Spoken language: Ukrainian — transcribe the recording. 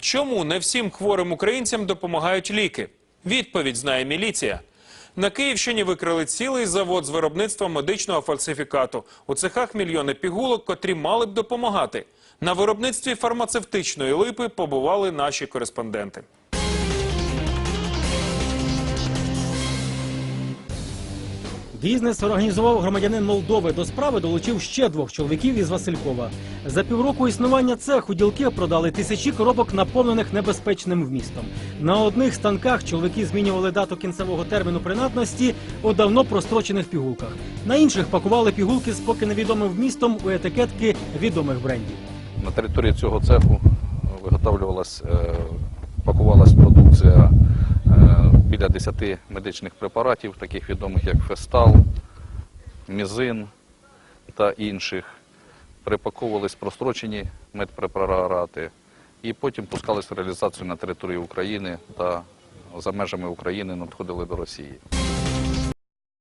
Чому не всім хворим українцям допомагають ліки? Відповідь знає міліція. На Київщині викрили цілий завод з виробництва медичного фальсифікату. У цехах мільйони пігулок, котрі мали б допомагати. На виробництві фармацевтичної липи побували наші кореспонденти. Бізнес організував громадянин Молдови. До справи долучив ще двох чоловіків із Василькова. За півроку існування цеху ділки продали тисячі коробок, наповнених небезпечним вмістом. На одних станках чоловіки змінювали дату кінцевого терміну придатності у давно прострочених пігулках. На інших пакували пігулки з поки невідомим вмістом у етикетки відомих брендів. На території цього цеху виготовлювалась, е, пакувалась продукція біля 10 медичних препаратів, таких відомих як фестал, мізин та інших. Припаковувались прострочені медпрепарати і потім пускались в реалізацію на території України та за межами України надходили до Росії.